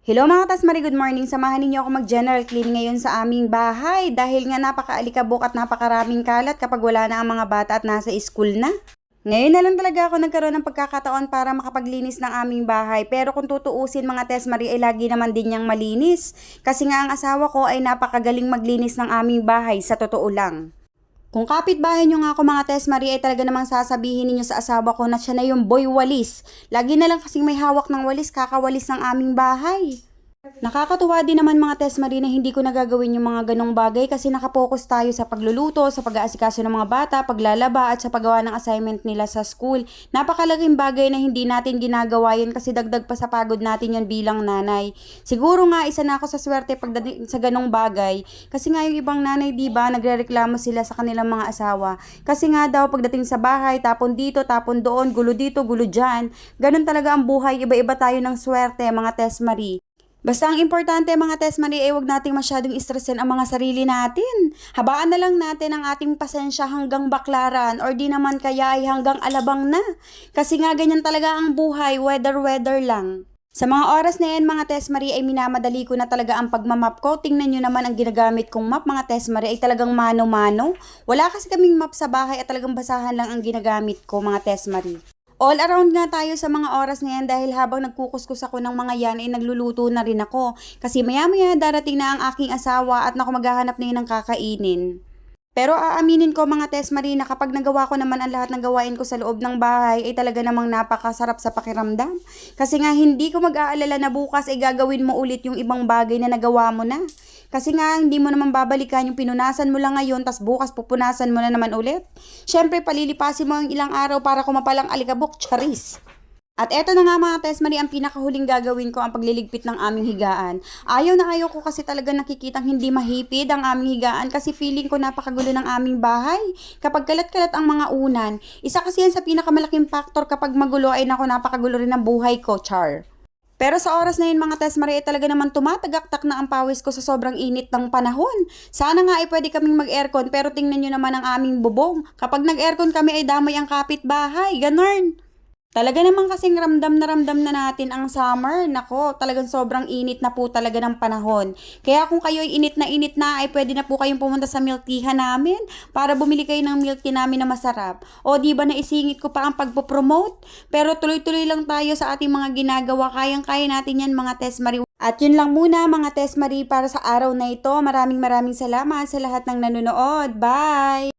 Hello mga Tasmari, good morning. Samahan ninyo ako mag-general cleaning ngayon sa aming bahay dahil nga napaka-alikabok at napakaraming kalat kapag wala na ang mga bata at nasa school na. Ngayon na lang talaga ako nagkaroon ng pagkakataon para makapaglinis ng aming bahay. Pero kung tutuusin mga Tesmari ay lagi naman din niyang malinis. Kasi nga ang asawa ko ay napakagaling maglinis ng aming bahay sa totoo lang. Kung kapitbahay nyo nga ako mga Tess Marie ay talaga namang sasabihin ninyo sa asawa ko na siya na yung boy walis. Lagi na lang kasing may hawak ng walis, kakawalis ng aming bahay. Nakakatuwa din naman mga Tess Marie na hindi ko nagagawin yung mga ganong bagay kasi nakapokus tayo sa pagluluto, sa pag-aasikaso ng mga bata, paglalaba at sa paggawa ng assignment nila sa school. Napakalaking bagay na hindi natin ginagawa yan kasi dagdag pa sa pagod natin yan bilang nanay. Siguro nga isa na ako sa swerte pagdating sa ganong bagay kasi nga yung ibang nanay di ba nagrereklamo sila sa kanilang mga asawa. Kasi nga daw pagdating sa bahay, tapon dito, tapon doon, gulo dito, gulo dyan. Ganon talaga ang buhay, iba-iba tayo ng swerte mga Tess Marie. Basta ang importante mga test mani ay huwag nating masyadong istresin ang mga sarili natin. Habaan na lang natin ang ating pasensya hanggang baklaran or di naman kaya ay hanggang alabang na. Kasi nga ganyan talaga ang buhay, weather-weather lang. Sa mga oras na yan mga test Marie ay minamadali ko na talaga ang pagmamap ko. Tingnan nyo naman ang ginagamit kong map mga test Marie ay talagang mano-mano. Wala kasi kaming map sa bahay at talagang basahan lang ang ginagamit ko mga test Marie. All around nga tayo sa mga oras na yan dahil habang nagkukuskus ako ng mga yan ay nagluluto na rin ako. Kasi maya maya darating na ang aking asawa at naku maghahanap na yun ng kakainin. Pero aaminin ko mga Tess Marie na kapag nagawa ko naman ang lahat ng gawain ko sa loob ng bahay ay talaga namang napakasarap sa pakiramdam. Kasi nga hindi ko mag-aalala na bukas ay gagawin mo ulit yung ibang bagay na nagawa mo na. Kasi nga hindi mo naman babalikan yung pinunasan mo lang ngayon tas bukas pupunasan mo na naman ulit. Syempre palilipasin mo ang ilang araw para kumapalang alikabok, charis. At eto na nga mga Tess Marie, ang pinakahuling gagawin ko ang pagliligpit ng aming higaan. Ayaw na ayaw ko kasi talaga nakikitang hindi mahipid ang aming higaan kasi feeling ko napakagulo ng aming bahay. Kapag kalat-kalat ang mga unan, isa kasi yan sa pinakamalaking factor kapag magulo ay nako napakagulo rin ng buhay ko, char. Pero sa oras na yun mga Tess Marie, ay talaga naman tumatagaktak na ang pawis ko sa sobrang init ng panahon. Sana nga ay pwede kaming mag-aircon pero tingnan nyo naman ang aming bubong. Kapag nag-aircon kami ay damay ang kapitbahay, ganun. Talaga naman kasing ramdam na ramdam na natin ang summer. Nako, talagang sobrang init na po talaga ng panahon. Kaya kung kayo ay init na init na, ay pwede na po kayong pumunta sa milk teahan namin para bumili kayo ng milk tea namin na masarap. O di ba naisingit ko pa ang pagpo-promote? Pero tuloy-tuloy lang tayo sa ating mga ginagawa. Kayang-kaya natin yan mga Tess Marie. At yun lang muna mga Tess Marie para sa araw na ito. Maraming maraming salamat sa lahat ng nanonood. Bye!